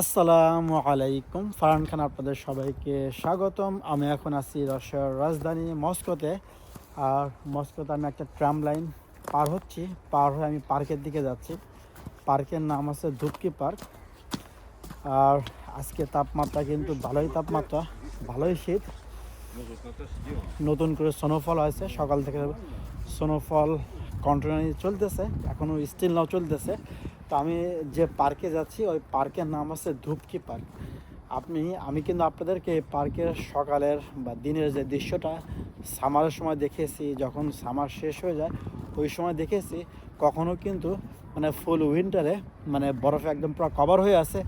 আসসালামু আলাইকুম। ফারহান খান আপনাদের সবাইকে স্বাগতম। আমি এখন আছি রাশিয়ার রাজধানী মস্কোতে। আর মস্কোতে আমি একটা ট্রাম লাইন পার হচ্ছি। পার হয়ে আমি পার্কের দিকে যাচ্ছি। পার্কের নাম আছে ধুপকি পার্ক। আর আজকে তাপমাত্রা কিন্তু ভালোই তাপমাত্রা, ভালোই শীত। নতুন করে স্নোফল হয়েছে। সকাল থেকে স্নোফল কন্টিনিউ চলতেছে। এখনও স্টিল নাও চলতেছে। তো আমি যে পার্কে যাচ্ছি, ওই পার্কের নাম আছে ধূপকি পার্ক। আপনি, আমি কিন্তু আপনাদেরকে পার্কের সকালের বা দিনের যে দৃশ্যটা সামারের সময় দেখেছি, যখন সামার শেষ হয়ে যায়, ওই সময় দেখেছি, কখনো কিন্তু মানে ফুল উইন্টারে মানে বরফে একদম পুরো কভার হয়ে আছে,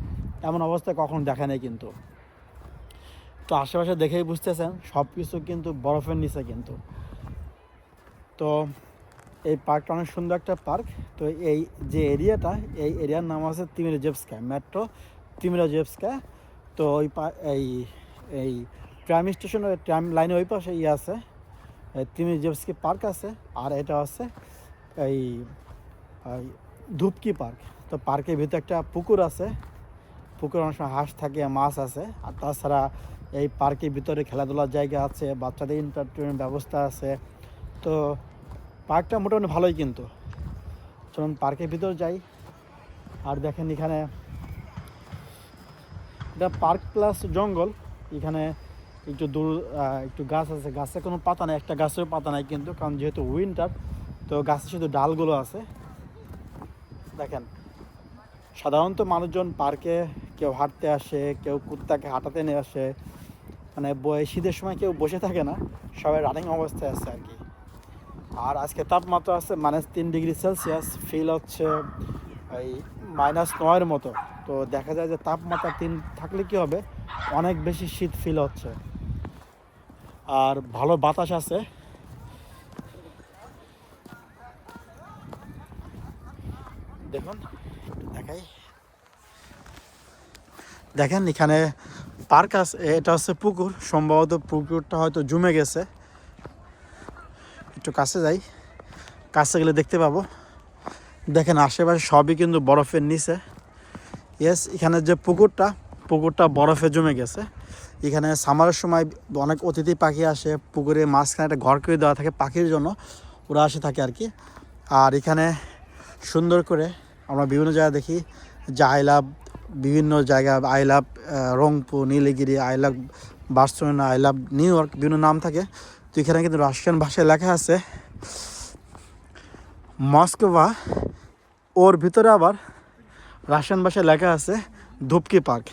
এমন অবস্থায় কখনো দেখা নেই কিন্তু। তো আশেপাশে দেখেই বুঝতেছেন সব কিছু কিন্তু বরফের নিচে কিন্তু। তো এই পার্কটা অনেক সুন্দর একটা পার্ক। তো এই যে এরিয়াটা, এই এরিয়ার নাম আছে তিমিরোজেভস্কা মেট্রো তিমিরোজেভস্কা তো ওই এই এই ট্রাম স্টেশন ট্রাম লাইনে ওই পাশে ইয়ে আছে তিমিরোজেভস্কি পার্ক আছে, আর এটা আছে এই ধূপকি পার্ক। তো পার্কের ভিতরে একটা পুকুর আছে, পুকুর অনেক সময় হাঁস থাকে, মাছ আছে, আর তাছাড়া এই পার্কের ভিতরে খেলাধুলার জায়গা আছে, বাচ্চাদের এন্টারটেনমেন্ট ব্যবস্থা আছে। তো পার্কটা মোটামুটি ভালোই কিন্তু। চলুন পার্কের ভিতর যাই। আর দেখেন এখানে এটা পার্ক প্লাস জঙ্গল। এখানে একটু দূর একটু গাছ আছে। গাছে কোনো পাতা নেই, একটা গাছের পাতা নাই কিন্তু, কারণ যেহেতু উইন্টার তো গাছে শুধু ডালগুলো আছে। দেখেন, সাধারণত মানুষজন পার্কে কেউ হাঁটতে আসে, কেউ কুত্তাকে হাঁটাতে নিয়ে আসে। মানে শীতের সময় কেউ বসে থাকে না, সবাই রানিং অবস্থায় আছে আর কি। আর আজকে তাপমাত্রা আছে মাইনাস তিন ডিগ্রি সেলসিয়াস ফিল হচ্ছে এই মাইনাস নয়ের মতো। তো দেখা যায় যে তাপমাত্রা তিন থাকলে কি হবে? অনেক বেশি শীত ফিল হচ্ছে। আর ভালো বাতাস আছে। দেখুন, দেখাই। দেখেন এখানে পার্ক আছে, এটা হচ্ছে পুকুর। সম্ভবত পুকুরটা হয়তো জমে গেছে। একটু কাছে যাই। কাছে গেলে দেখতে পাবো। দেখেন, আশেপাশে সবই কিন্তু বরফের নিচে। ইয়েস এখানে যে পুকুরটা পুকুরটা বরফে জমে গেছে। এখানে সামারের সময় অনেক অতিথি পাখি আসে, পুকুরে মাঝখানে একটা ঘর করে দেওয়া থাকে পাখির জন্য। ওরা আসে থাকে আর কি। আর এখানে সুন্দর করে আমরা বিভিন্ন জায়গায় দেখি যে আই লাভ বিভিন্ন জায়গা I love Rangpur, Nilgiri I love Barcelona I love New York, বিভিন্ন নাম থাকে। তো এখানে কিন্তু রাশিয়ান ভাষায় লেখা আছে। মস্কোভা, ওর ভিতরে আবার রাশিয়ান ভাষায় লেখা আছে ধুপকি পার্ক।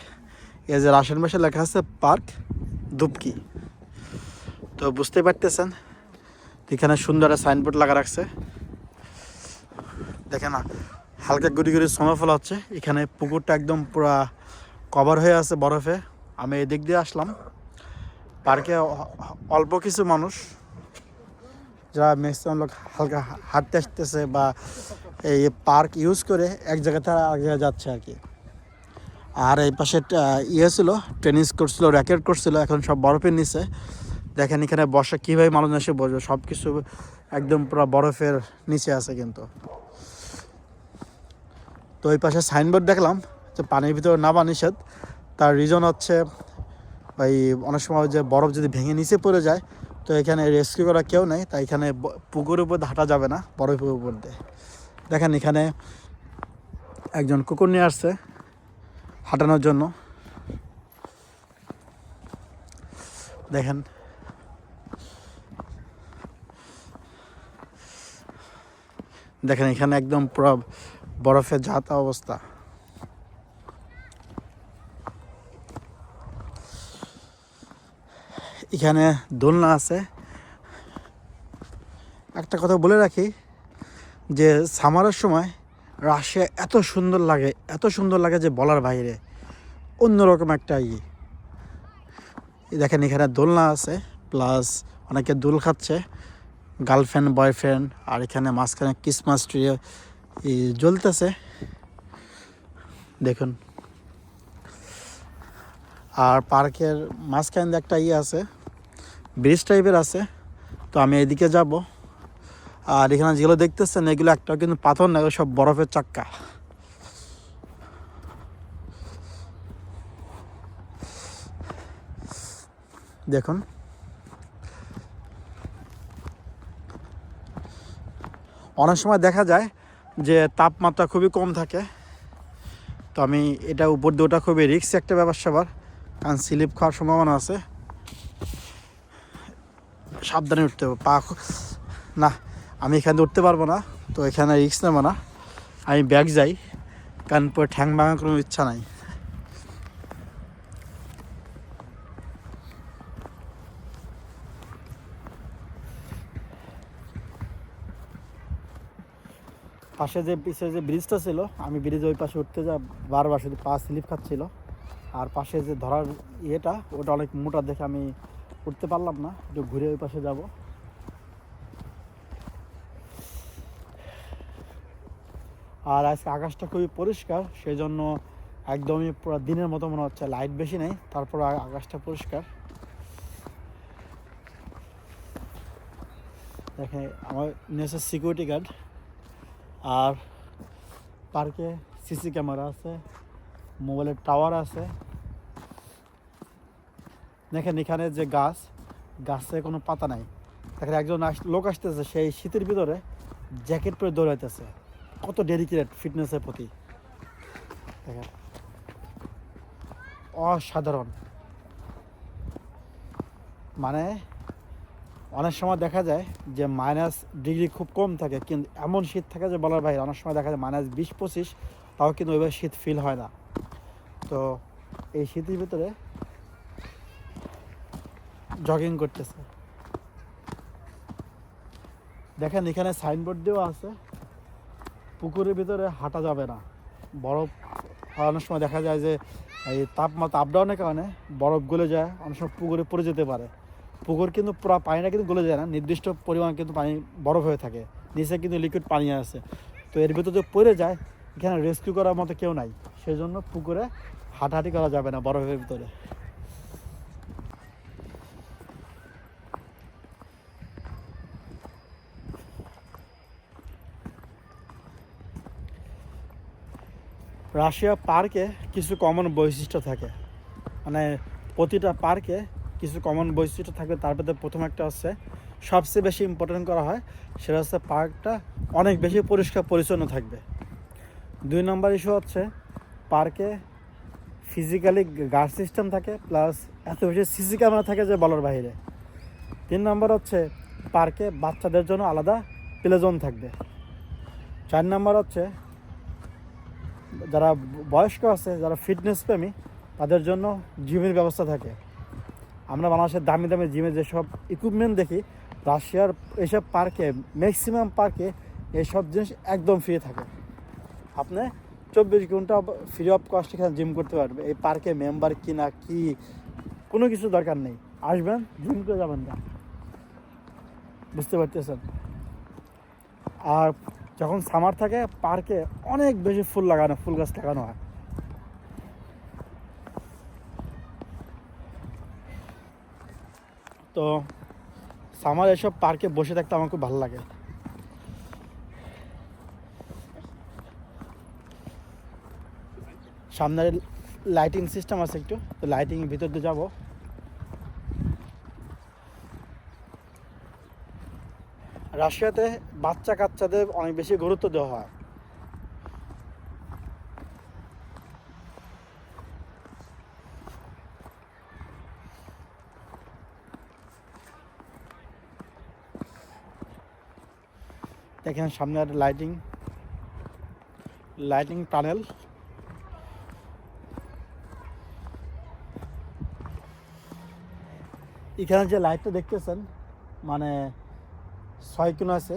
এই যে রাশিয়ান ভাষায় লেখা আছে পার্ক ধুপকি। তো বুঝতে পারতেছেন? এখানে সুন্দর সাইনবোর্ড লাগা রাখছে। দেখে না, হালকা গুড়ি গুড়ি স্নোফল হচ্ছে। এখানে পুকুরটা একদম পুরা কভার হয়ে আছে বরফে। আমি এদিক দিয়ে আসলাম। পার্কে অল্প কিছু মানুষ, যারা ম্যাক্সিমাম লোক হালকা হাঁটতে আসতেছে বা এই পার্ক ইউজ করে এক জায়গা থেকে জায়গায় যাচ্ছে আর কি। আর এই পাশে ইয়ে ছিল, টেনিস করছিল র্যাকেট করছিল এখন সব বরফের নিচে। দেখেন এখানে বসা কীভাবে মানুষ এসে বসবে সব কিছু একদম পুরো বরফের নিচে আছে কিন্তু। তো ওই পাশে সাইনবোর্ড দেখলাম যে পানির ভিতরে নামা নিষেধ, তার রিজন হচ্ছে ভাই, অনেক সময় যে বরফ যদি ভেঙে নিচে পড়ে যায়, তো এখানে রেস্কিউ করা কেউ নেই, তাই এখানে পুকুরের উপর হাঁটা যাবে না, বরফের উপর দিয়ে। দেখেন এখানে একজন কুকুর নিয়ে আসছে হাঁটানোর জন্য। দেখেন। দেখেন এখানে একদম পুরো বরফের যাতা অবস্থা। এখানে দোলনা আছে। একটা কথা বলে রাখি যে সামারের সময় রাশিয়া এত সুন্দর লাগে, এত সুন্দর লাগে যে বলার বাইরে। অন্যরকম একটা ই দেখেন এখানে দোলনা আছে, প্লাস অনেকে দোল খাচ্ছে, গার্লফ্রেন্ড, বয়ফ্রেন্ড, আর এখানে মাঝখানে ক্রিসমাস ট্রি জ্বলতেছে। দেখুন। আর পার্কের মাঝখানে একটা ইয়ে আছে ব্রিজ টাইপের আছে, তো আমি এদিকে যাব। আর এখানে যেগুলো দেখতেছেন, এগুলো একটাও কিন্তু পাথর না সব বরফের চাক্কা। দেখুন। অনেক সময় দেখা যায় যে তাপমাত্রা খুবই কম থাকে, তো আমি এটা উপর দিয়ে ওটা খুবই রিক্স একটা ব্যাপার সবার, কারণ স্লিপ খাওয়ার সম্ভাবনা আছে। সাবধানে উঠতে হবে। পা না, আমি এখানে উঠতে পারব না, তো এখানে রিক্স নেব না। আমি ব্যাগ যাই, কারণ পরে ঠ্যাং ভাঙার কোনো ইচ্ছা নাই। পাশে যে, পিছে যে ব্রিজটা ছিল, আমি ব্রিজ ওই পাশে উঠতে যা বারবার শুধু পা স্লিপ খাচ্ছিল। আর পাশে যে ধরার ইয়েটা, ওটা অনেক মোটা দেখে আমি উঠতে পারলাম না, একটু ঘুরে ওই পাশে যাব। আর আজকে আকাশটা খুবই পরিষ্কার সেই জন্য একদমই পুরো দিনের মতো মনে হচ্ছে লাইট বেশি নেই, তারপর আকাশটা পরিষ্কার। দেখে আমার নিয়েছে সিকিউরিটি গার্ড আর পার্কে সিসি ক্যামেরা আছে মোবাইলের টাওয়ার আছে। দেখেন এখানে যে গাছ, গাছে কোনো পাতা নাই। দেখেন একজন লোক আসতেছে, সেই শীতের ভিতরে জ্যাকেট পরে দৌড়াইতেছে। কত ডেডিকেটেড ফিটনেসের প্রতি। দেখেন। অসাধারণ। মানে অনেক সময় দেখা যায় যে মাইনাস ডিগ্রি খুব কম থাকে, কিন্তু এমন শীত থাকে যে বলার বাইরে, অনেক সময় দেখা যায় মাইনাস বিশ পঁচিশ, তাও কিন্তু ওইভাবে শীত ফিল হয় না। তো এই শীতের ভিতরে জগিং করতেছে। দেখেন এখানে সাইনবোর্ড দেওয়া আছে, পুকুরের ভিতরে হাঁটা যাবে না। বরফ অনেক সময় দেখা যায় যে, এই তাপমাত্রা আপডাউনের কারণে বরফ গলে যায়, অনেক সময় পুকুরে পড়ে যেতে পারে। পুকুর কিন্তু পুরো পানিটা কিন্তু গলে যায় না, নির্দিষ্ট পরিমাণ কিন্তু পানি বরফ হয়ে থাকে। নিচে কিন্তু লিকুইড পানি আছে। তো এর ভিতরে যদি পড়ে যায়, এখানে রেস্কিউ করার মতো কেউ নাই। সেই জন্য পুকুরে হাঁটাহাঁটি করা যাবে না বরফের ভিতরে। রাশিয়া পার্কে কিছু কমন বৈশিষ্ট্য থাকে। মানে প্রতিটা পার্কে কিছু কমন বৈশিষ্ট্য থাকবে তার মধ্যে প্রথম একটা হচ্ছে, সবচেয়ে বেশি ইম্পর্টেন্ট করা হয় সেটা হচ্ছে পার্কটা অনেক বেশি পরিষ্কার পরিচ্ছন্ন থাকবে। দুই নম্বর ইস্যু হচ্ছে পার্কে ফিজিক্যালি গার্ড সিস্টেম থাকে প্লাস এত বেশি সিসি ক্যামেরা থাকে যে বলার বাইরে। তিন নম্বর হচ্ছে পার্কে বাচ্চাদের জন্য আলাদা প্লে জোন থাকবে। চার নম্বর হচ্ছে যারা বয়স্ক আছে, যারা ফিটনেস প্রেমী, তাদের জন্য জিমের ব্যবস্থা থাকে। আমরা বাংলাদেশের দামি দামি জিমে যেসব ইকুইপমেন্ট দেখি, রাশিয়ার এইসব পার্কে ম্যাক্সিমাম পার্কে এইসব জিনিস একদম ফ্রি থাকে। আপনি চব্বিশ ঘণ্টা ফ্রি অফ কস্ট এখানে জিম করতে পারবে। এই পার্কে মেম্বার কি না কি, কোনো কিছু দরকার নেই। আসবেন জিম করে যাবেন না। বুঝতে পারতেছেন? আর যখন সামার থাকে, পার্কে অনেক বেশি ফুল লাগানো, ফুল গাছ লাগানো হয়। তো সামার এসব পার্কে বসে থাকতে আমার খুব ভালো লাগে। সামনে লাইটিং সিস্টেম আছে একটু, তো লাইটিং ভিতর দিয়ে যাব। রাশিয়াতে বাচ্চা কাচ্চাদের অনেক বেশি গুরুত্ব দেওয়া হয়। দেখেন সামনে একটা লাইটিং লাইটিং টানেল এখানে যে লাইটটা দেখতেছেন মানে ছয় কিলো আছে।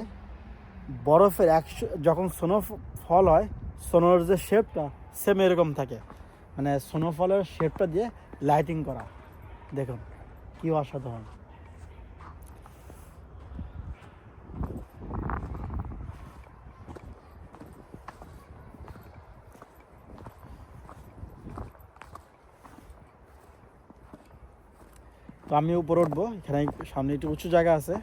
বরফের একশো, যখন স্নোফল হয়, সোনোর যে শেপটা সেম এরকম থাকে। মানে সোনো স্নোফলের শেপটা দিয়ে লাইটিং করা। দেখুন, কি অসাধারণ। তো আমি উপরে উঠবো, এখানে সামনে একটু উঁচু জায়গা আছে।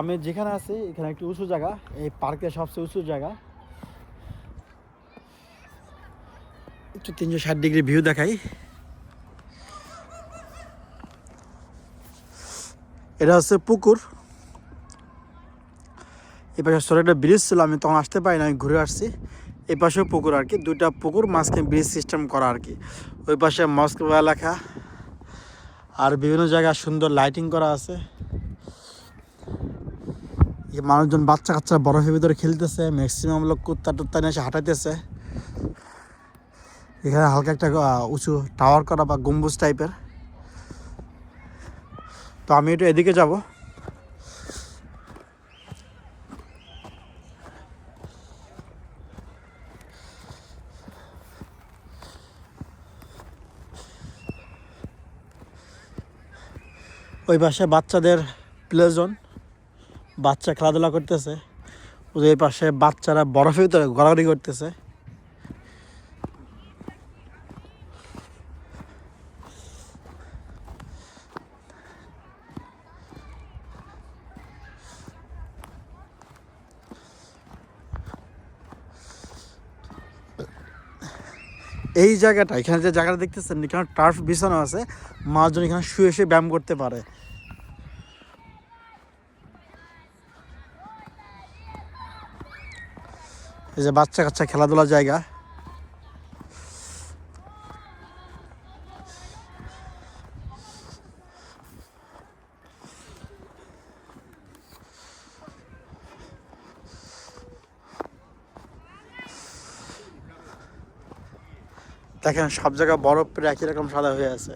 আমি যেখানে আছি, এখানে একটি উঁচু জায়গা। এই পার্কের সবচেয়ে উঁচু জায়গা। একটু তিনশো ষাট ডিগ্রি ভিউ দেখাই। এটা হচ্ছে পুকুর। এই পাশে ছোটো একটা ব্রিজ ছিল, আমি তখন আসতে পারি না, আমি ঘুরে আসছি। এই পাশেও পুকুর আর কি, দুইটা পুকুর, মাঝখানে ব্রিজ সিস্টেম করা আর কি। ওই পাশে মস্কো লেখা। আর বিভিন্ন জায়গায় সুন্দর লাইটিং করা আছে। মানুষজন বাচ্চা কাচ্চা বরফের ভিতরে খেলতেছে ম্যাক্সিমাম লোক কুত্তা টুত্তা নিয়ে এসে হাঁটাইতেছে। এখানে হালকা একটা উঁচু টাওয়ার করা বা গম্বুজ টাইপের তো আমি একটু এদিকে যাব। ওই পাশে বাচ্চাদের প্লে জোন বাচ্চা খেলাধুলা করতেছে। ওদের পাশে বাচ্চারা বরফের ভিতরে গড়াগড়ি করতেছে। এই জায়গাটা, এখানে যে জায়গাটা দেখতেছেন, এখানে টার্ফ বিছানো আছে। মানুষজন এখানে শুয়ে শুয়ে ব্যায়াম করতে পারে। এই যে বাচ্চা কাচ্চা খেলাধুলার জায়গা। দেখেন, সব জায়গায় বরফ একই রকম সাদা হয়ে আছে।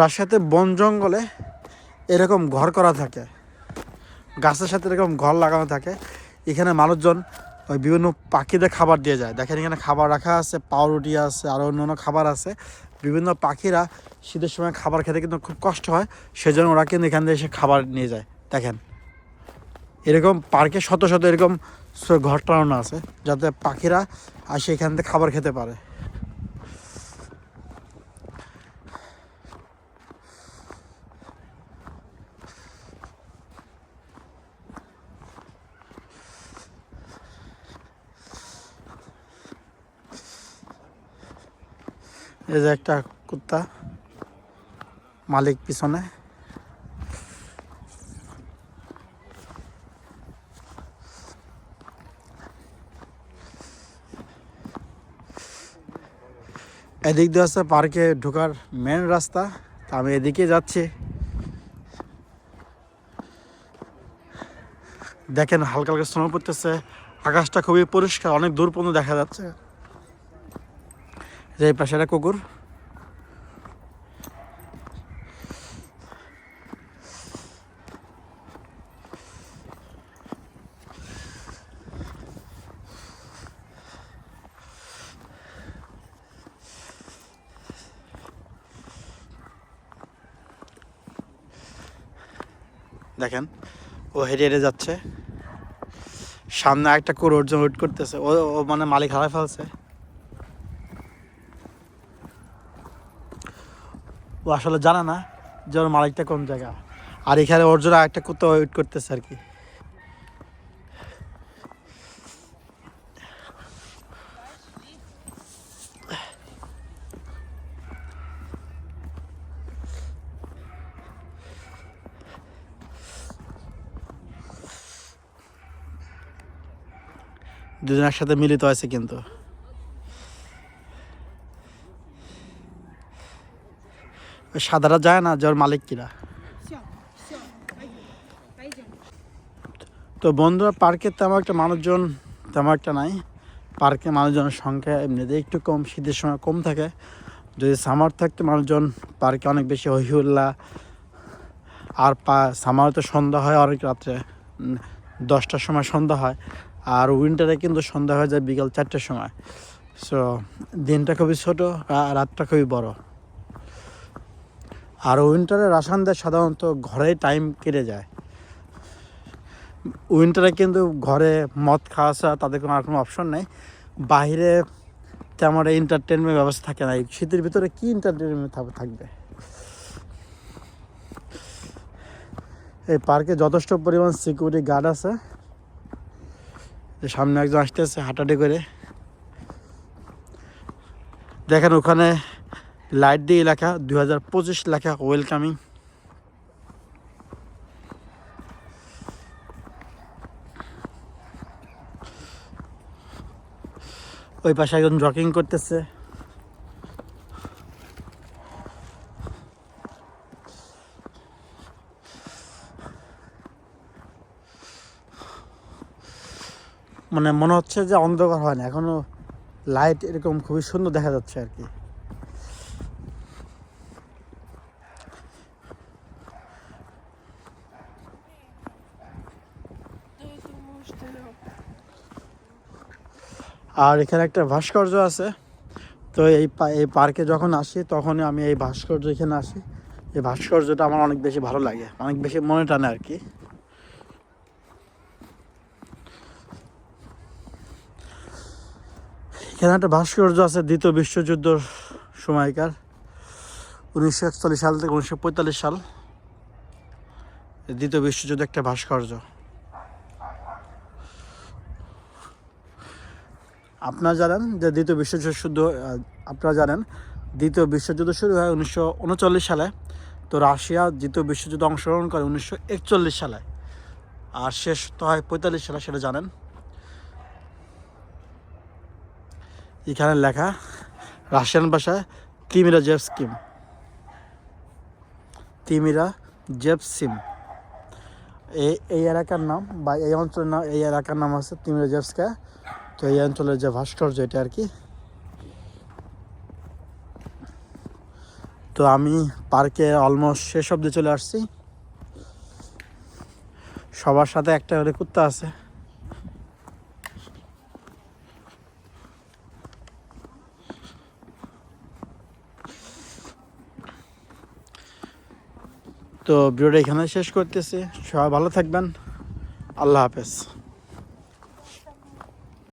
রাশিয়াতে বন জঙ্গলে এরকম ঘর করা থাকে। গাছের সাথে এরকম ঘর লাগানো থাকে। এখানে মানুষজন ওই বিভিন্ন পাখিদের খাবার দিয়ে যায়। দেখেন এখানে খাবার রাখা আছে, পাউরুটি আছে আরও অন্য অন্য খাবার আছে। বিভিন্ন পাখিরা শীতের সময় খাবার খেতে কিন্তু খুব কষ্ট হয়, সেজন্য ওরা কিন্তু এখান থেকে এসে খাবার নিয়ে যায়। দেখেন, এরকম পার্কে শত শত এরকম ঘর টানানো আছে, যাতে পাখিরা আসে এখান থেকে খাবার খেতে পারে। এই যে একটা কুত্তা, মালিক পিছনে। এদিক দিয়ে আছে পার্কে ঢোকার মেন রাস্তা, তা আমি এদিকে যাচ্ছি। দেখেন হালকা হালকা স্নো পড়তেছে, আকাশটা খুবই পরিষ্কার, অনেক দূর পর্যন্ত দেখা যাচ্ছে। যে এই পাশে একটা কুকুর। দেখেন, ও হেঁটে হেঁটে যাচ্ছে। সামনে একটা কুকুর জন্য করতেছে। ও মানে মালিক হারাই ফেলছে। ও আসলে জানে না যে ওর মালিকটা কোন জায়গা। আর এখানে ওর জন্য একটা কুত্তা ওয়েট করতেছে আর কি। দুজন একসাথে মিলিত হয়েছে কিন্তু। সাদারা যায় না, যার মালিক কিরা? তো বন্ধুরা, পার্কে তেমন একটা মানুষজন তেমন একটা নাই। পার্কে মানুষজনের সংখ্যা এমনিতে একটু কম, শীতের সময় কম থাকে। যদি সামার থাকতে মানুষজন, পার্কে অনেক বেশি হইহুল্লা আর পা, সামার তো সন্ধ্যা হয় অনেক রাত্রে। দশটার সময় সন্ধ্যা হয়। আর উইন্টারে কিন্তু সন্ধ্যা হয়ে যায় বিকাল চারটের সময়। সো দিনটা খুবই ছোটো রাতটা খুবই বড়। আর উইন্টারে রাসানদের সাধারণত ঘরেই টাইম কেটে যায়। উইন্টারে কিন্তু ঘরে মদ খাওয়া ছাড়া তাদের কোনো আর কোনো অপশন নেই। বাইরে তেমন এন্টারটেনমেন্ট ব্যবস্থা থাকে না। শীতের ভিতরে কী এন্টারটেনমেন্ট থাকবে? এই পার্কে যথেষ্ট পরিমাণ সিকিউরিটি গার্ড আছে। সামনে একজন আসতেছে হাঁটাহাঁটি করে। দেখেন ওখানে লাইট দিয়ে লেখা দুই হাজার পঁচিশ লেখা ওয়েলকামিং ওই পাশে একজন জগিং করতেছে। মানে মনে হচ্ছে যে অন্ধকার হয় না, এখনও লাইট এরকম খুবই সুন্দর দেখা যাচ্ছে আর কি। আর এখানে একটা ভাস্কর্য আছে। তো এই এই পার্কে যখন আসি তখন আমি এই ভাস্কর্য এখানে আসি। এই ভাস্কর্যটা আমার অনেক বেশি ভালো লাগে, অনেক বেশি মনে টানে আর কি। এখানে একটা ভাস্কর্য আছে দ্বিতীয় বিশ্বযুদ্ধর সময়কার, উনিশশো একচল্লিশ সাল থেকে উনিশশো পঁয়তাল্লিশ সাল। দ্বিতীয় বিশ্বযুদ্ধ একটা ভাস্কর্য। আপনারা জানেন যে দ্বিতীয় বিশ্বযুদ্ধ শুদ্ধ আপনারা জানেন, দ্বিতীয় বিশ্বযুদ্ধ শুরু হয় উনিশশো উনচল্লিশ সালে। তো রাশিয়া দ্বিতীয় বিশ্বযুদ্ধে অংশগ্রহণ করে উনিশশো একচল্লিশ সালে। আর শেষ তো হয় পঁয়তাল্লিশ সালে, সেটা জানেন। এখানে লেখা, রাশিয়ান ভাষায় তিমিরা জেভস্কিম তিমিরা জেভসিম এই এই এলাকার নাম বা এই অঞ্চলের নাম, এই এলাকার নাম হচ্ছে তিমিরা জেভস্কা তো এই অঞ্চলের যে ভাস্কর্য এটা আর কি। তো আমি পার্কে অলমোস্ট শেষ অব্দি চলে আসছি। সবার সাথে একটা করে কুত্তা আছে। তো ভিডিওটা এখানে শেষ করতেছি। সবাই ভালো থাকবেন। আল্লাহ হাফেজ।